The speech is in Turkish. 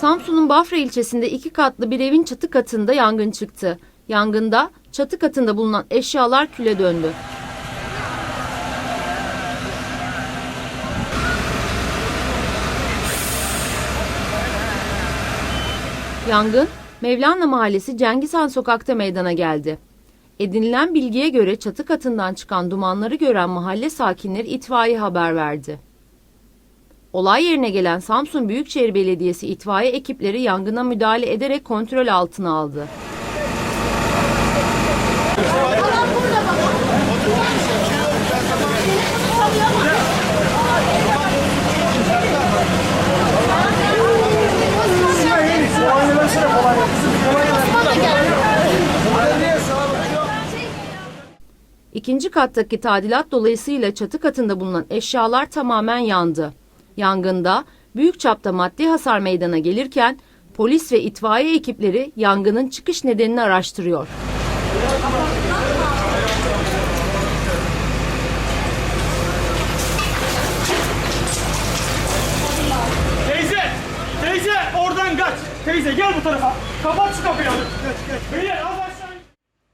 Samsun'un Bafra ilçesinde iki katlı bir evin çatı katında yangın çıktı. Yangında çatı katında bulunan eşyalar küle döndü. Yangın Mevlana Mahallesi Cengizhan Sokak'ta meydana geldi. Edinilen bilgiye göre çatı katından çıkan dumanları gören mahalle sakinleri itfaiye haber verdi. Olay yerine gelen Samsun Büyükşehir Belediyesi itfaiye ekipleri yangına müdahale ederek kontrol altına aldı. İkinci kattaki tadilat dolayısıyla çatı katında bulunan eşyalar tamamen yandı. Yangında büyük çapta maddi hasar meydana gelirken polis ve itfaiye ekipleri yangının çıkış nedenini araştırıyor. Teyze! Teyze! Oradan kaç! Teyze gel bu tarafa! Kapat şu kapıyı! Beyler al bak!